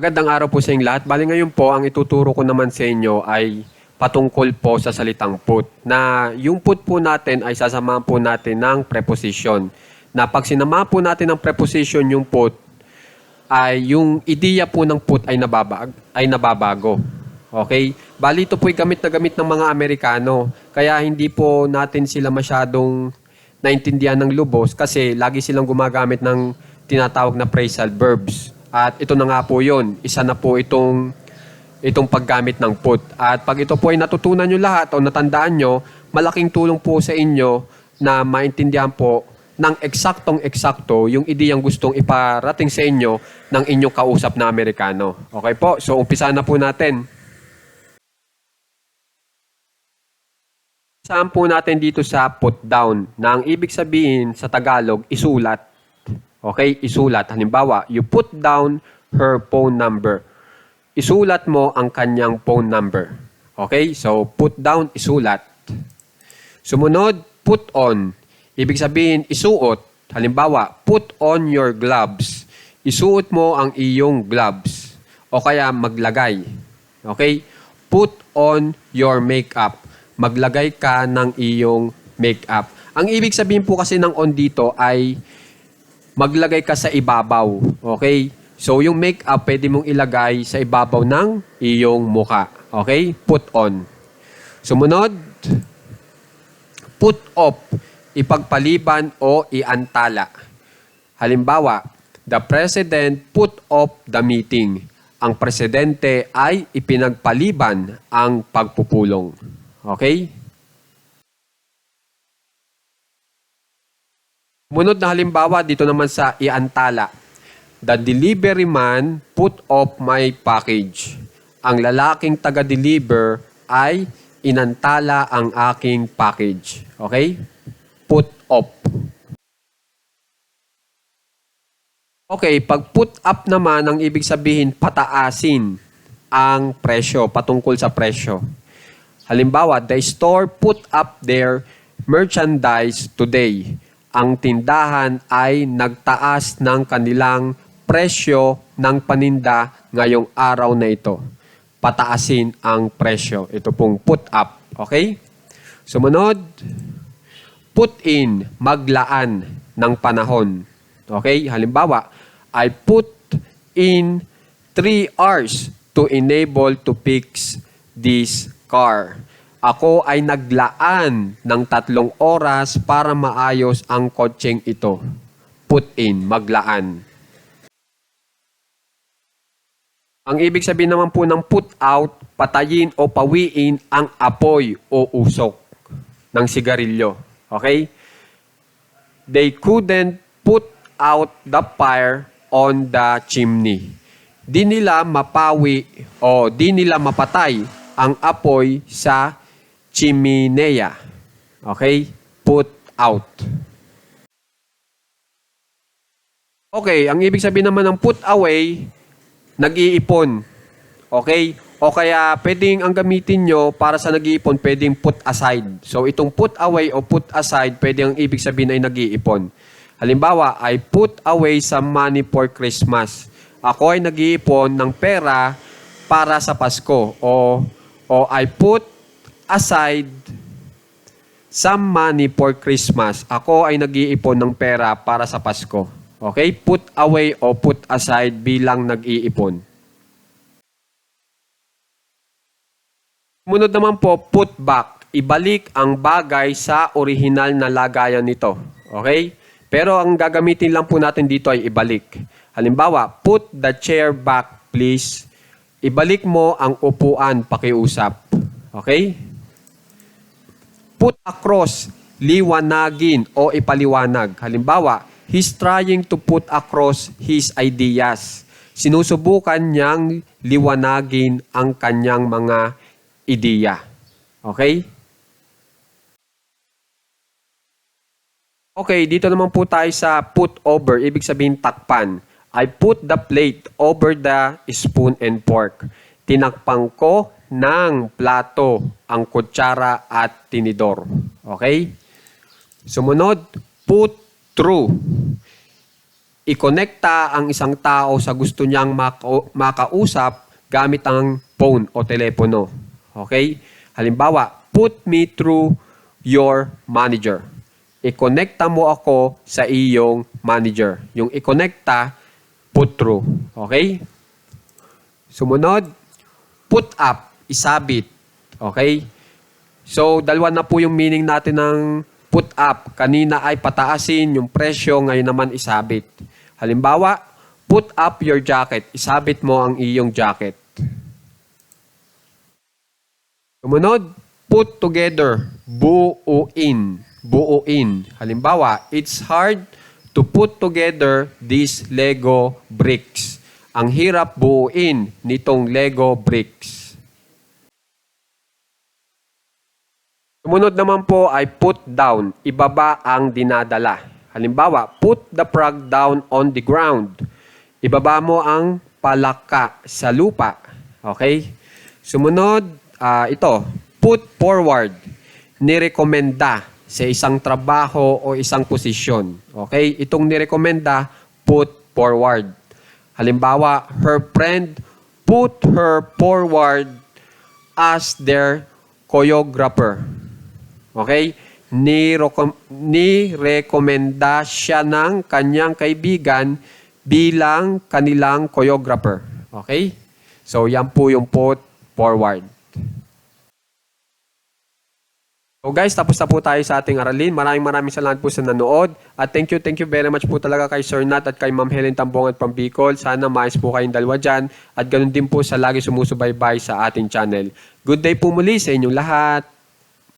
Magandang araw po sa inyong lahat. Bali ngayon po, ang ituturo ko naman sa inyo ay patungkol po sa salitang put. Na yung put po natin ay sasamahan po natin ng preposition. Na pag sinamahan po natin ng preposition yung put, ay yung ideya po ng put ay, nababag, ay nababago. Okay? Bali ito po ay gamit na gamit ng mga Amerikano. Kaya hindi po natin sila masyadong naintindihan ng lubos kasi lagi silang gumagamit ng tinatawag na phrasal verbs. At ito na nga po yun. Isa na po itong itong paggamit ng put. At pag ito po ay natutunan nyo lahat o natandaan nyo, malaking tulong po sa inyo na maintindihan po ng eksaktong-eksakto yung ideyang gustong iparating sa inyo ng inyong kausap na Amerikano. Okay po? So, umpisa na po natin. Saan po natin dito sa put down na ang ibig sabihin sa Tagalog, isulat. Okay? Isulat. Halimbawa, you put down her phone number. Isulat mo ang kanyang phone number. Okay? So, put down, isulat. Sumunod, put on. Ibig sabihin, isuot. Halimbawa, put on your gloves. Isuot mo ang iyong gloves. O kaya maglagay. Okay? Put on your makeup. Maglagay ka ng iyong makeup. Ang ibig sabihin po kasi ng on dito ay maglagay ka sa ibabaw. Okay? So, yung makeup pwede mong ilagay sa ibabaw ng iyong muka. Okay? Put on. Sumunod, put off, ipagpaliban o iantala. Halimbawa, the president put off the meeting. Ang presidente ay ipinagpaliban ang pagpupulong. Okay? Munod na halimbawa dito naman sa iantala. The delivery man put off my package. Ang lalaking taga-deliver ay inantala ang aking package. Okay? Put off. Okay, pag put up naman, ang ibig sabihin pataasin ang presyo, patungkol sa presyo. Halimbawa, the store put up their merchandise today. Ang tindahan ay nagtaas ng kanilang presyo ng paninda ngayong araw na ito. Pataasin ang presyo. Ito pong put up. Okay? Sumunod, put in, maglaan ng panahon. Okay? Halimbawa, I put in 3 hours to enable to fix this car. Ako ay naglaan ng tatlong oras para maayos ang kotseng ito. Put in, maglaan. Ang ibig sabihin naman po ng put out, patayin o pawiin ang apoy o usok ng sigarilyo. Okay? They couldn't put out the fire on the chimney. Di nila mapawi o di nila mapatay ang apoy sa chimenea. Okay? Put out. Okay, ang ibig sabihin naman ng put away, nag-iipon. Okay? O kaya pwedeng ang gamitin nyo para sa nag-iipon, pwedeng put aside. So itong put away o put aside, pwedeng ang ibig sabihin ay nag-iipon. Halimbawa, I put away some money for Christmas. Ako ay nag-iipon ng pera para sa Pasko. O, o I put aside some money for Christmas. Ako ay nag-iipon ng pera para sa Pasko. Okay? Put away o put aside bilang nag-iipon. Munod naman po, put back. Ibalik ang bagay sa orihinal na lagayan nito. Okay? Pero ang gagamitin lang po natin dito ay ibalik. Halimbawa, put the chair back, please. Ibalik mo ang upuan, pakiusap. Okay? Put across, liwanagin o ipaliwanag. Halimbawa, he's trying to put across his ideas. Sinusubukan niyang liwanagin ang kanyang mga ideya. Okay? Okay, dito naman po tayo sa put over, ibig sabihin takpan. I put the plate over the spoon and fork. Tinakpan ko ng plato ang kutsara at tinidor. Okay? Sumunod, put through. i-connecta ang isang tao sa gusto niyang maka- makausap gamit ang phone o telepono. Okay? Halimbawa, put me through your manager. I-connecta mo ako sa iyong manager. Yung i-connecta, put through. Okay? Sumunod, put up, isabit. Okay? So, dalawa na po yung meaning natin ng put up. Kanina ay pataasin yung presyo, ngayon naman isabit. Halimbawa, put up your jacket. Isabit mo ang iyong jacket. Sumunod, put together, buuin, buuin. Halimbawa, it's hard to put together these Lego bricks. Ang hirap buuin nitong Lego bricks. Sumunod naman po ay put down, ibaba ang dinadala. Halimbawa, put the frog down on the ground. Ibaba mo ang palaka sa lupa. Okay? Sumunod, ah, ito, put forward, nirekomenda sa isang trabaho o isang posisyon. Okay? Itong nirekomenda, put forward. Halimbawa, her friend put her forward as their choreographer. Okay? Nirekomenda siya ng kanyang kaibigan bilang kanilang choreographer. Okay? So, yan po yung put forward. So guys, tapos na po tayo sa ating aralin. Maraming maraming salamat po sa nanood. At thank you, thank you very much po talaga kay Sir Nat at kay Ma'am Helen Tambongan from Bicol. Sana maayos po kayong dalawa dyan. At ganun din po sa lagi sumusubaybay sa ating channel. Good day po muli sa inyong lahat.